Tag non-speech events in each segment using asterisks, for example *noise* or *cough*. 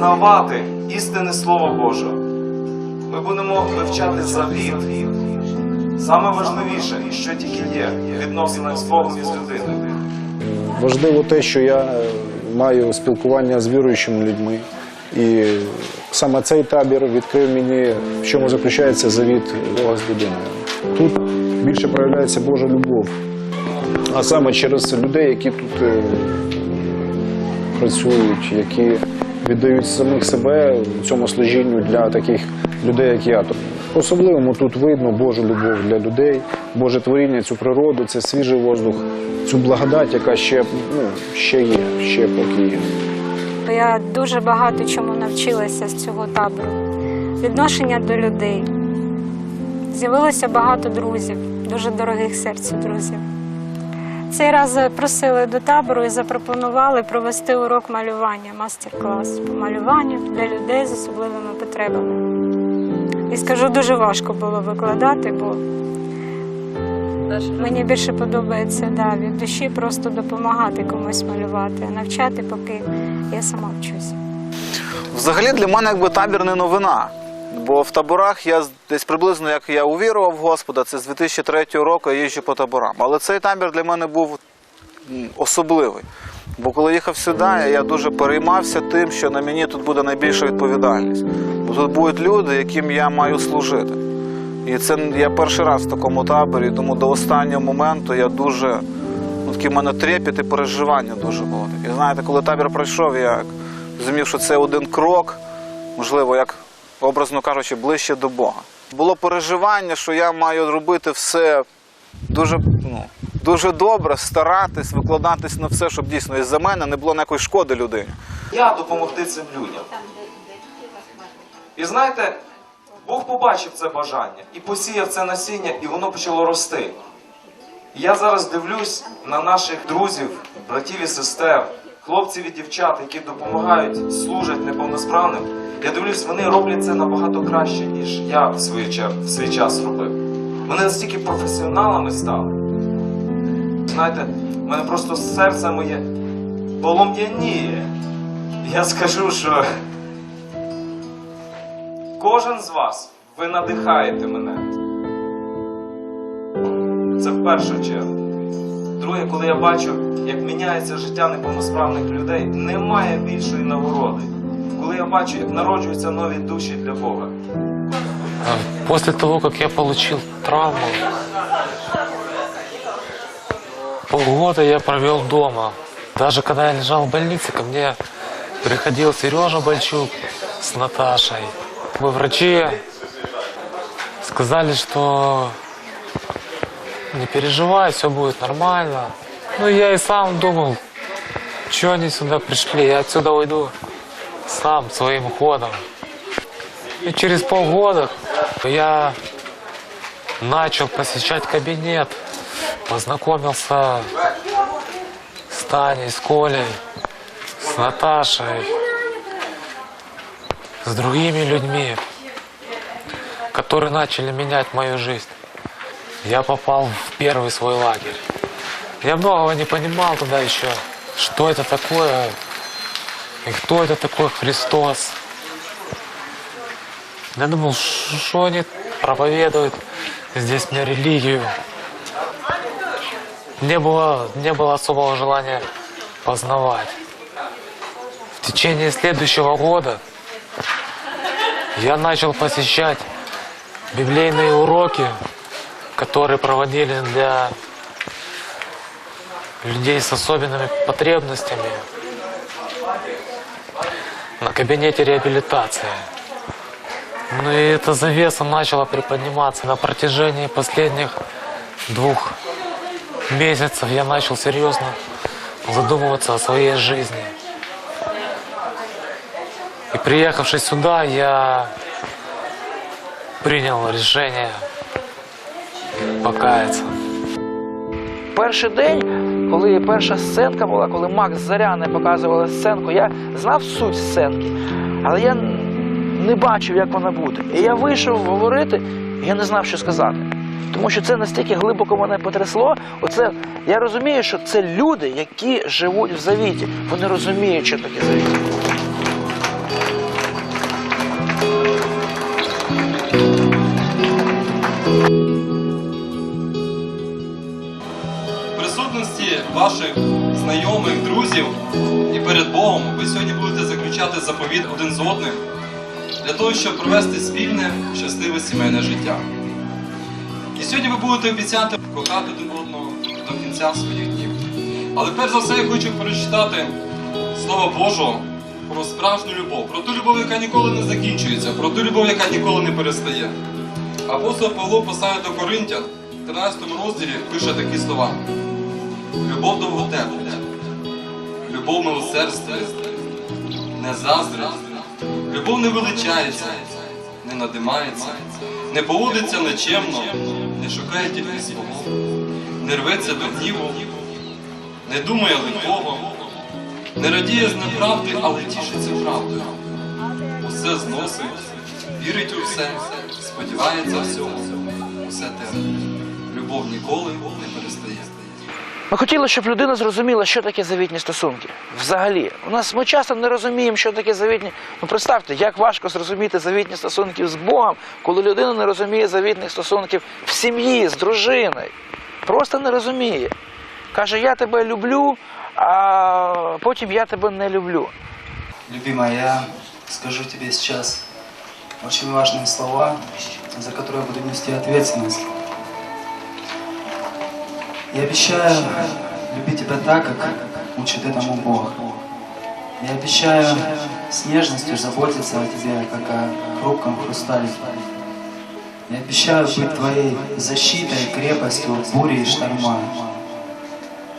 пізнавати істинне Слово Боже. Ми будемо вивчати завіт. Саме важливіше, що тільки є в відносинах з Богом і з людиною. Важливо те, що я е, маю спілкування з віруючими людьми. І саме цей табір відкрив мені, в чому заключається завіт Бога з людиною. Тут більше проявляється Божа любов, а саме через людей, які тут е, працюють, які віддають самих себе цьому служінню для таких людей, як я. По-особливому тут видно Божу любов для людей, Боже творіння, цю природу, це свіжий воздух, цю благодать, яка ще, ну, ще є, ще поки є. Я дуже багато чому навчилася з цього табору. Відношення до людей. З'явилося багато друзів, дуже дорогих серцю друзів. Цей раз просили до табору і запропонували провести урок малювання, мастер-клас по малюванню для людей з особливими потребами. І скажу, дуже важко було викладати, бо мені більше подобається да, від душі просто допомагати комусь малювати, а навчати, поки я сама вчуся. Взагалі для мене якби табір не новина. Бо в таборах я десь приблизно як я увірував в Господа, це з 2003 року я їжджу по таборам. Але цей табір для мене був особливий. Бо коли їхав сюди, я дуже переймався тим, що на мені тут буде найбільша відповідальність. Бо тут будуть люди, яким я маю служити. І це я перший раз в такому таборі, тому до останнього моменту я дуже ну, такі в мене трепіт і переживання дуже було. І знаєте, коли табір пройшов, я зрозумів, що це один крок, можливо, як образно кажучи, ближче до Бога. Було переживання, що я маю робити все дуже, ну, дуже добре, старатись, викладатись на все, щоб дійсно із-за мене не було ніякої шкоди людині. Я допомогти цим людям. І знаєте, Бог побачив це бажання і посіяв це насіння, і воно почало рости. Я зараз дивлюсь на наших друзів, братів і сестер, хлопців і дівчат, які допомагають, служать неповносправним. Я дивлюсь, вони роблять це набагато краще, ніж я в свій, чер- в свій час робив. Вони настільки професіоналами стали. Знаєте, в мене просто серце моє полум'яніє. Я скажу, що кожен з вас ви надихаєте мене. Це в першу чергу. Друге, коли я бачу, як міняється життя неповносправних людей, немає більшої нагороди. Коли я бачу, як народжуються нові душі для Бога. А, После того, как я получил травму, полгода я провел дома. Даже когда я лежал в больнице, ко мне приходил Сережа Бальчук с Наташей. Врачи сказали, что не переживай, все будет нормально. Ну, я и сам думал, что они сюда пришли, я отсюда уйду сам своим ходом. И через полгода я начал посещать кабинет, познакомился с Таней, с Колей, с Наташей, с другими людьми, которые начали менять мою жизнь. Я попал в первый свой лагерь. Я многого не понимал тогда еще, что это такое и кто это такой Христос. Я думал, что они проповедуют здесь мне религию. Не было, не было особого желания познавать. В течение следующего года я начал посещать библейные уроки, которые проводили для людей с особенными потребностями на кабинете реабилитации. Ну и эта завеса начала приподниматься. На протяжении последних двух месяцев я начал серьезно задумываться о своей жизни. И приехавший сюда, я принял решение покаяться. Перший день, коли перша сценка була, коли Макс Заряне показували сценку, я знав суть сценки, але я не бачив, як вона буде. І я вийшов говорити, і я не знав, що сказати. Тому що це настільки глибоко мене потрясло. Оце я розумію, що це люди, які живуть в завіті. Вони розуміють, що таке завіт. Ваших знайомих, друзів і перед Богом ви сьогодні будете заключати заповіт один з одним для того, щоб провести спільне, щасливе сімейне життя. І сьогодні ви будете обіцяти кохати один одного до кінця своїх днів. Але перш за все я хочу прочитати Слово Божого про справжню любов, про ту любов, яка ніколи не закінчується, про ту любов, яка ніколи не перестає. Апостол Павло послає до Коринтян в 13 розділі пише такі слова. Любов довготерпить, любов милосердствує, не заздрить, любов не величається, не надимається, не поводиться нечемно, не шукає тільки свого, не рветься до гніву, не думає лихого, не радіє з неправди, але тішиться правдою. Усе зносить, вірить у все, сподівається всьому, усе терпить. Любов ніколи не перестає. Ми хотіли, щоб людина зрозуміла, що таке завітні стосунки. Взагалі, у нас ми часто не розуміємо, що таке завітні. Ну представте, як важко зрозуміти завітні стосунки з Богом, коли людина не розуміє завітних стосунків в сім'ї з дружиною. Просто не розуміє. Каже, я тебе люблю, а потім я тебе не люблю. Любимая, я скажу тебе сейчас очень важные слова, за которые я буду нести ответственность. Я обещаю любить тебя так, как учит этому Бог. Я обещаю с нежностью заботиться о тебе, как о хрупком хрусталике. Я обещаю быть твоей защитой, крепостью в буре и шторма.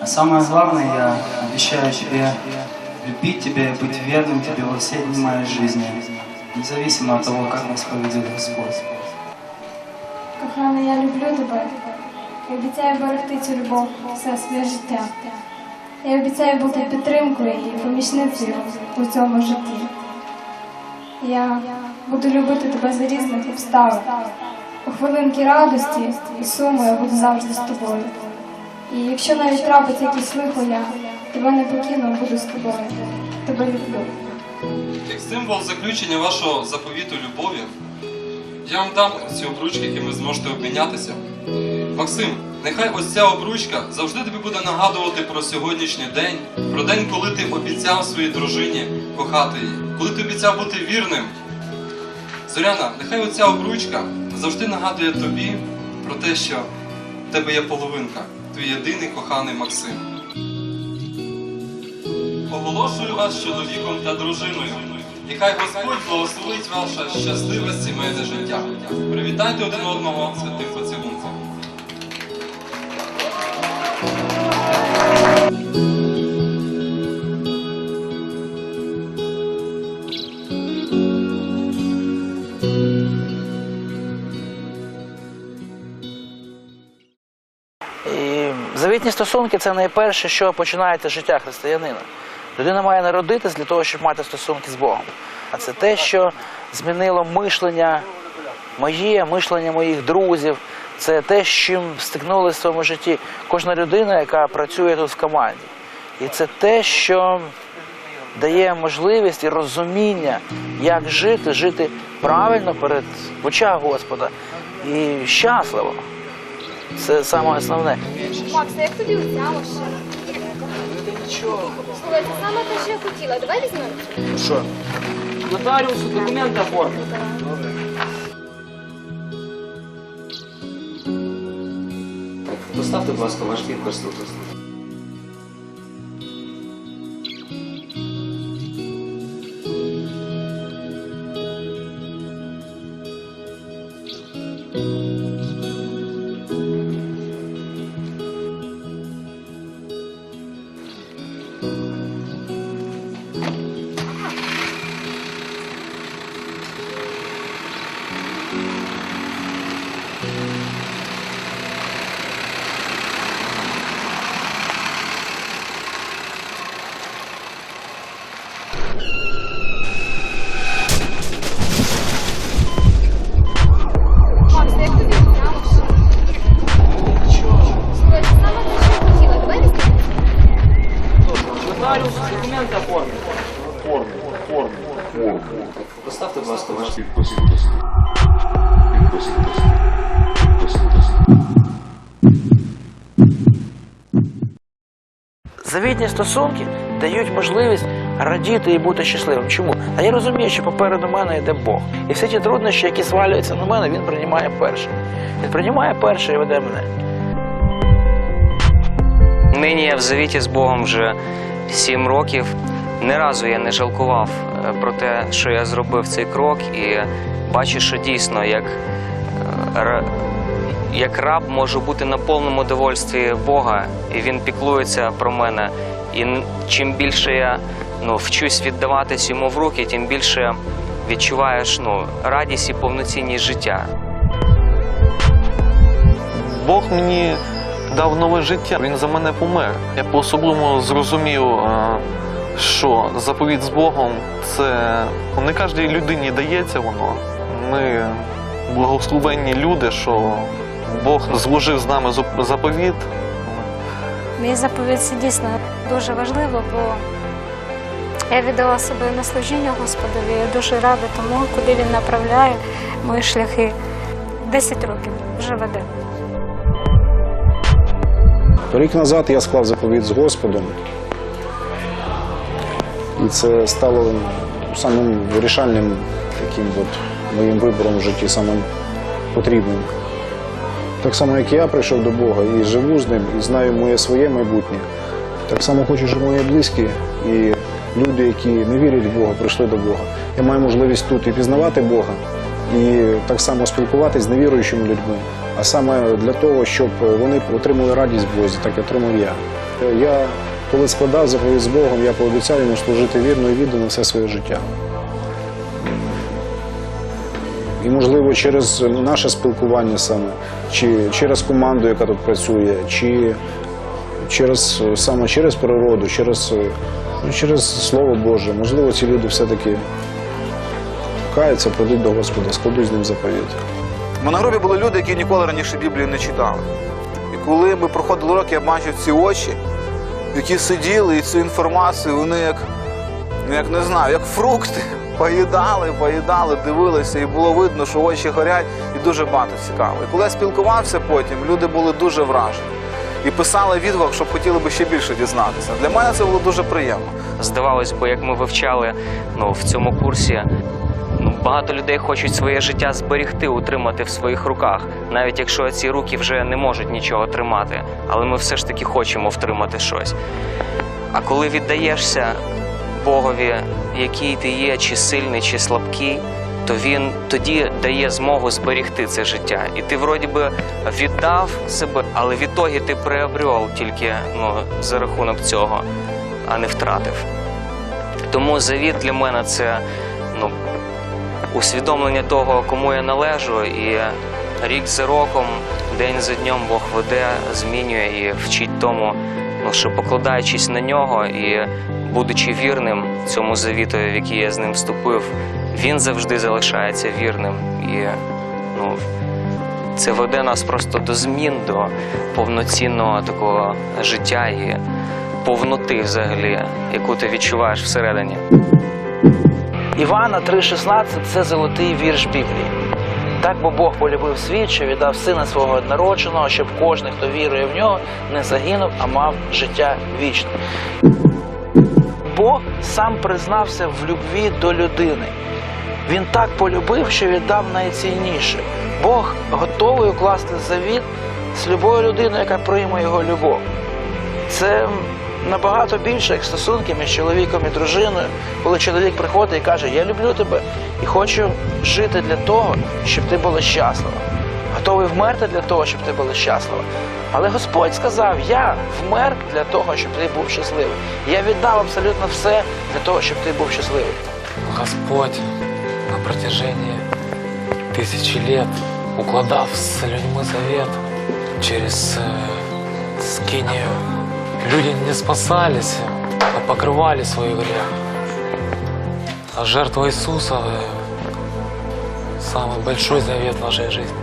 А самое главное, я обещаю тебе любить тебя и быть верным тебе во все дни моей жизни, независимо от того, как нас поведет Господь. Кохана, я люблю тебе. Я обіцяю берегти цю любов все своє життя. Я обіцяю бути підтримкою і помічницею у цьому житті. Я буду любити тебе за різних обставин. У хвилинки радості і суму я буду завжди з тобою. І якщо навіть трапиться якесь лихо, я тебе не покину, буду з тобою. Тебе люблю. Як символ заключення вашого заповіту любові, я вам дам ці обручки, які ви зможете обмінятися. Максим, нехай ось ця обручка завжди тобі буде нагадувати про сьогоднішній день, про день, коли ти обіцяв своїй дружині кохати її, коли ти обіцяв бути вірним. Зоряна, нехай оця обручка завжди нагадує тобі про те, що в тебе є половинка, твій єдиний коханий Максим. Оголошую вас чоловіком та дружиною. І хай Господь благословить ваше щасливе сімейне життя. Привітайте один одного святим поцілунком. Завітні стосунки це найперше, що починається життя християнина. Людина має народитись для того, щоб мати стосунки з Богом. А це те, що змінило мишлення моє, мишлення моїх друзів. Це те, з чим стикнулися в своєму житті кожна людина, яка працює тут в команді. І це те, що дає можливість і розуміння, як жити, жити правильно перед в очах Господа і щасливо. Це саме основне. Макс, а як тобі оця машина? Слухай, це саме те, що я хотіла. Давай візьмемо. Що? Нотаріусу документи оформити. Доставте, будь ласка, ваш підпис тут. Стосунки дають можливість радіти і бути щасливим. Чому? А я розумію, що попереду мене йде Бог. І всі ті труднощі, які свалюються на мене, він приймає перший. Він приймає перший і веде мене. Нині я в завіті з Богом вже сім років. Ні разу я не жалкував е, про те, що я зробив цей крок, і бачу, що дійсно як, е, як раб можу бути на повному довольстві Бога, і він піклується про мене. І чим більше я ну, вчусь віддаватись йому в руки, тим більше відчуваєш ну, радість і повноцінність життя. Бог мені дав нове життя, він за мене помер. Я по-особливому зрозумів, е, що заповідь з Богом це не кожній людині дається воно. Ми благословенні люди, що Бог зложив з нами зап- заповіт. Мій заповідь це дійсно дуже важливо, бо я віддала себе на служіння Господові. Я дуже рада тому, куди він направляє мої шляхи. Десять років вже веде. Рік назад я склав заповідь з Господом. І це стало самим вирішальним таким от моїм вибором в житті, самим потрібним. Так само, як я прийшов до Бога і живу з ним, і знаю моє своє майбутнє. Так само хочу, щоб мої близькі і люди, які не вірять в Бога, прийшли до Бога. Я маю можливість тут і пізнавати Бога, і так само спілкуватися з невіруючими людьми, а саме для того, щоб вони отримали радість в Бозі, так і отримав я. Я, коли складав заповідь з Богом, я пообіцяв йому служити вірно і віддано все своє життя. І, можливо, через наше спілкування саме, чи через команду, яка тут працює, чи через саме через природу, через, ну, через Слово Боже, можливо, ці люди все-таки каються, прийдуть до Господа, складуть з ним заповідь. Мене на були люди, які ніколи раніше Біблію не читали. І коли ми проходили уроки, я бачив ці очі, які сиділи і цю інформацію, вони як, ну, як не знаю, як фрукти. *laughs* Поїдали, поїдали, дивилися, і було видно, що очі горять, і дуже багато цікаво. І коли я спілкувався потім, люди були дуже вражені. І писали відгук, щоб хотіли би ще більше дізнатися. Для мене це було дуже приємно. Здавалось би, як ми вивчали ну, в цьому курсі, ну, багато людей хочуть своє життя зберегти, утримати в своїх руках, навіть якщо ці руки вже не можуть нічого тримати. Але ми все ж таки хочемо втримати щось. А коли віддаєшся Богові, який ти є, чи сильний, чи слабкий, то він тоді дає змогу зберегти це життя. І ти вроді би віддав себе, але в ітогі ти приобрел тільки ну, за рахунок цього, а не втратив. Тому завіт для мене це ну, усвідомлення того, кому я належу, і рік за роком, день за днем Бог веде, змінює і вчить тому, ну, що покладаючись на нього і будучи вірним цьому завітові, в який я з ним вступив, він завжди залишається вірним. І ну, це веде нас просто до змін, до повноцінного такого життя і повноти взагалі, яку ти відчуваєш всередині. Івана 3,16 це золотий вірш Біблії. Так бо Бог полюбив світ, що віддав сина свого однородженого, щоб кожен, хто вірує в нього, не загинув, а мав життя вічне. Бог сам признався в любві до людини. Він так полюбив, що віддав найцінніше. Бог готовий укласти завіт з любою людиною, яка прийме його любов. Це набагато більше як стосунки між чоловіком і дружиною, коли чоловік приходить і каже, я люблю тебе і хочу жити для того, щоб ти була щаслива Готовий вмерти для того, щоб ти була щаслива. Але Господь сказав, я вмер для того, щоб ти був щасливий. Я віддав абсолютно все для того, щоб ти був щасливий. Господь на протяжении тысячи лет, укладав с людьми завет через э, скинию, люди не спасались, а покрывали свой грех. А жертва Иисуса э, самый большой завет в нашей жизни.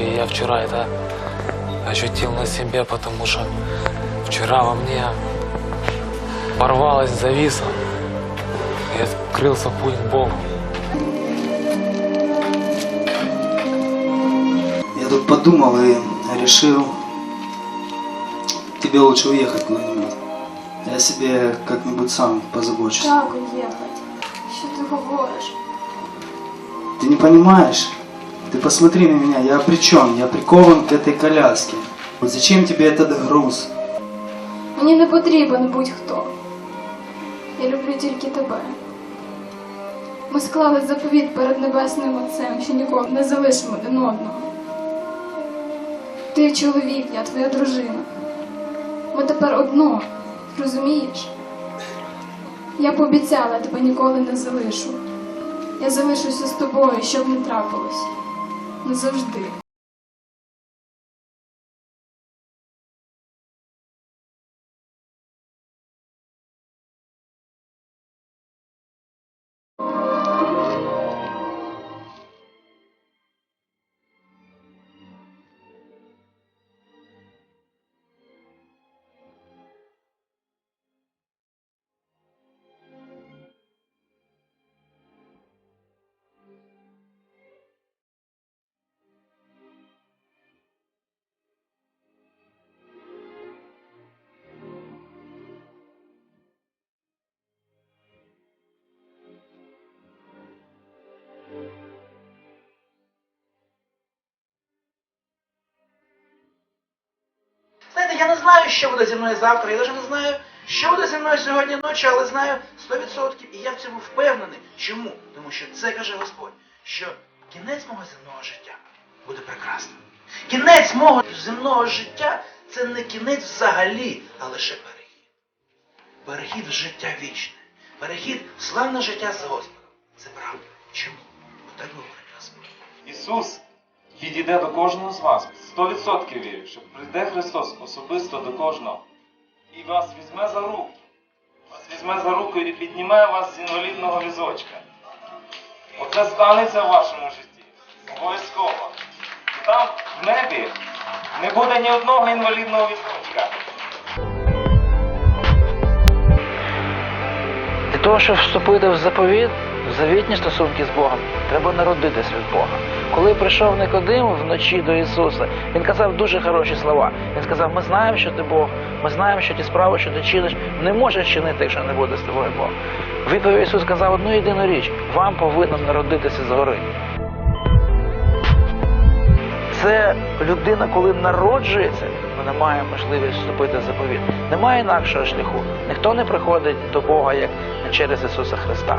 И я вчера это ощутил на себе, потому что вчера во мне порвалась зависа и открылся путь к Богу. Я тут подумал и решил, тебе лучше уехать куда-нибудь. Я себе как-нибудь сам позабочусь. Как уехать? Що ти говориш? Ты не понимаешь? Ты посмотри на меня, я обречен, я прикован к этой коляске. Вот зачем тебе этот груз? Мені не потрібен будь-хто. Я люблю тільки тебе. Ми склали заповіт перед Небесним Отцем, що ніколи не залишимо один одного. Ти чоловік, я твоя дружина. Ми тепер одно, розумієш? Я пообіцяла, я тебе ніколи не залишу. Я залишуся з тобою, щоб не трапилось. Назавжди. Я не знаю, що буде зі мною завтра, я навіть не знаю, що буде зі мною сьогодні ночі, але знаю 100%. І я в цьому впевнений. Чому? Тому що це каже Господь, що кінець мого земного життя буде прекрасним. Кінець мого земного життя це не кінець взагалі, а лише перехід. Перехід в життя вічне. Перехід в славне життя з Господом. Це правда. Чому? Бо так говорить Господь. Ісус підійде до кожного з вас. Сто відсотків вірю, що прийде Христос особисто до кожного і вас візьме за руку. Вас візьме за руку і підніме вас з інвалідного візочка. Оце станеться в вашому житті. Обов'язково. Там, в небі, не буде ні одного інвалідного візочка. Для того, щоб вступити в заповіт, завітні стосунки з Богом, треба народитись від Бога. Коли прийшов Никодим вночі до Ісуса, він казав дуже хороші слова. Він сказав: Ми знаємо, що ти Бог, ми знаємо, що ті справи, що ти чиниш, не можеш чинити, якщо не буде з тобою Бог. В Відповідь Ісус сказав одну єдину річ: вам повинно народитися згори. Це людина, коли народжується, вона має можливість вступити в заповіт. Немає інакшого шляху. Ніхто не приходить до Бога як через Ісуса Христа.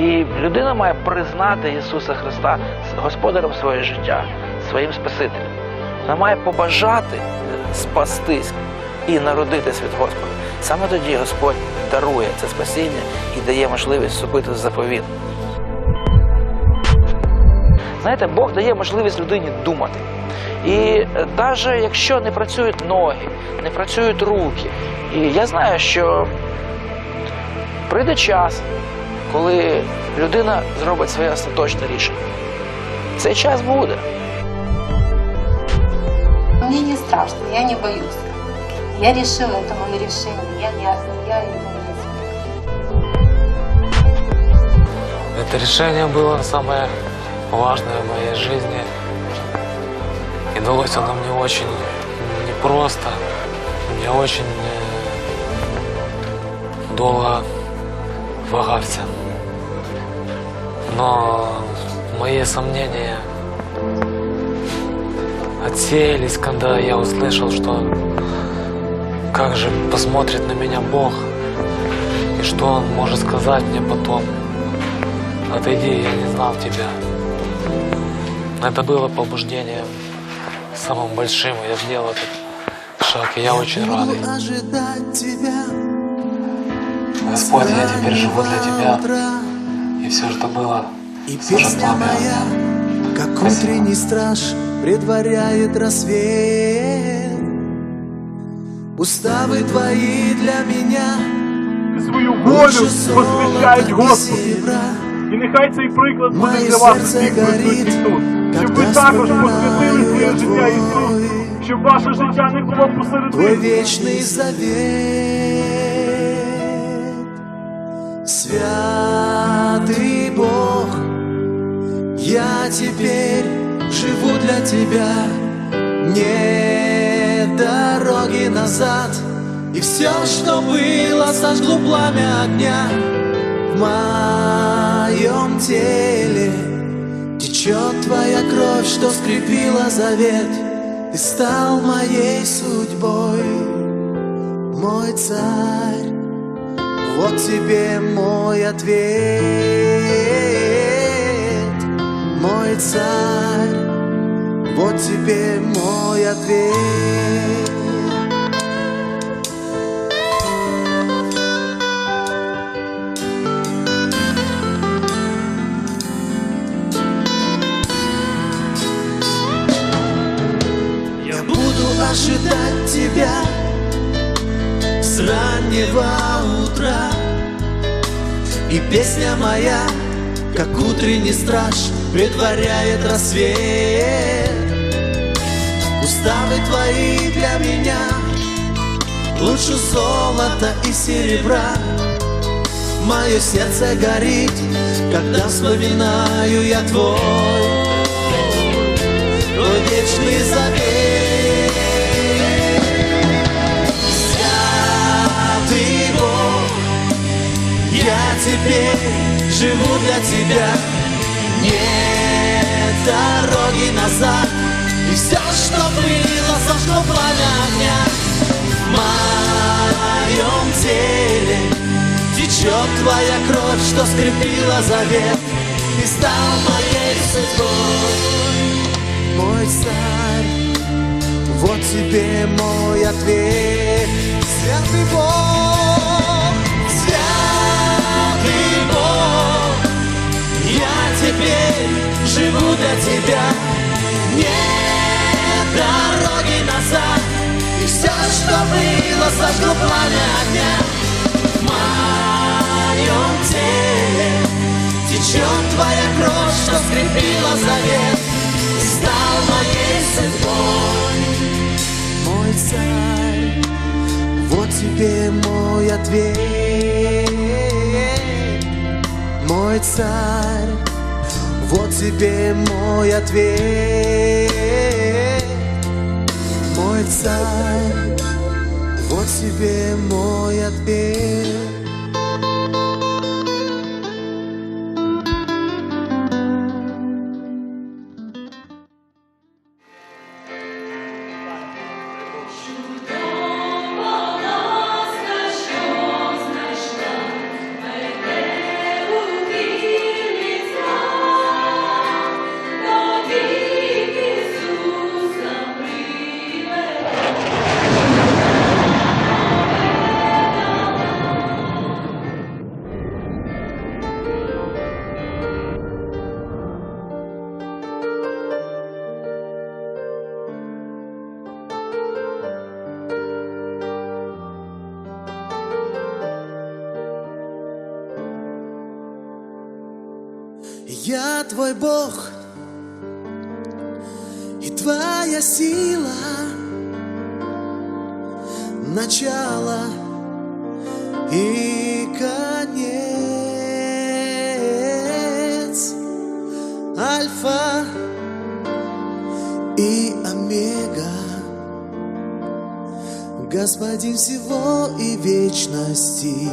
І людина має признати Ісуса Христа господарем своє життя, своїм Спасителем. Вона має побажати спастись і народитись від Господа. Саме тоді Господь дарує це спасіння і дає можливість вступити в заповіт. Знаєте, Бог дає можливість людині думати. І навіть якщо не працюють ноги, не працюють руки, і я знаю, що прийде час, коли людина зробить своє остаточне рішення. Цей час буде. Мне не страшно, я не боюсь. Я решила, это мое решение. Я, я, я иду в Иисуса. Это решение было самое важное в моей жизни. И далось оно мне очень непросто. Я очень э, долго вагался. Но мои сомнения отсеялись, когда я услышал, что как же посмотрит на меня Бог и что Он может сказать мне потом. Отойди, я не знал тебя. Это было побуждением самым большим, я сделал этот шаг, и я очень рад. Господь, я теперь живу для Тебя, все, что было, служит пламя. Как утренний страж предваряет рассвет Уставы твои для меня Свою волю посвящають Господу. І нехай цей приклад буде для вас усіх, Христос Ісус. Щоб ви також посвятили своє життя Ісусу. щоб ваше життя не було посеред Твой війни. вечный завет Святый Я теперь живу для Тебя. Нет дороги назад. И все, что было, сожгло пламя огня. В моем теле Течет Твоя кровь, что скрепила завет. Ты стал моей судьбой. Мой царь. Вот тебе мой ответ Мой царь. Вот тебе мой ответ. Я буду ожидать тебя с раннего утра. И песня моя, как утренний страж, предваряет рассвет. Уставы твои для меня лучше золота и серебра. Мое сердце горит, когда вспоминаю я твой Твой вечный завет Святый Бог Я теперь живу для тебя Нет дороги назад. И все, что было, сошло пламя огня В моем теле Течет твоя кровь, что скрепила завет. Ты стал моей судьбой. Мой царь Вот тебе мой ответ. Святый Бог теперь живу для тебя. Нет дороги назад И все, что было, сожгло пламя огня. В моем теле Течет твоя кровь, что скрепила завет. Стал моей судьбой. Мой царь Вот тебе мой ответ. Мой царь Вот тебе мой ответ. Мой царь. Вот тебе мой ответ твой Бог. И твоя сила, начало и конец, альфа и омега, Господин всего и вечности.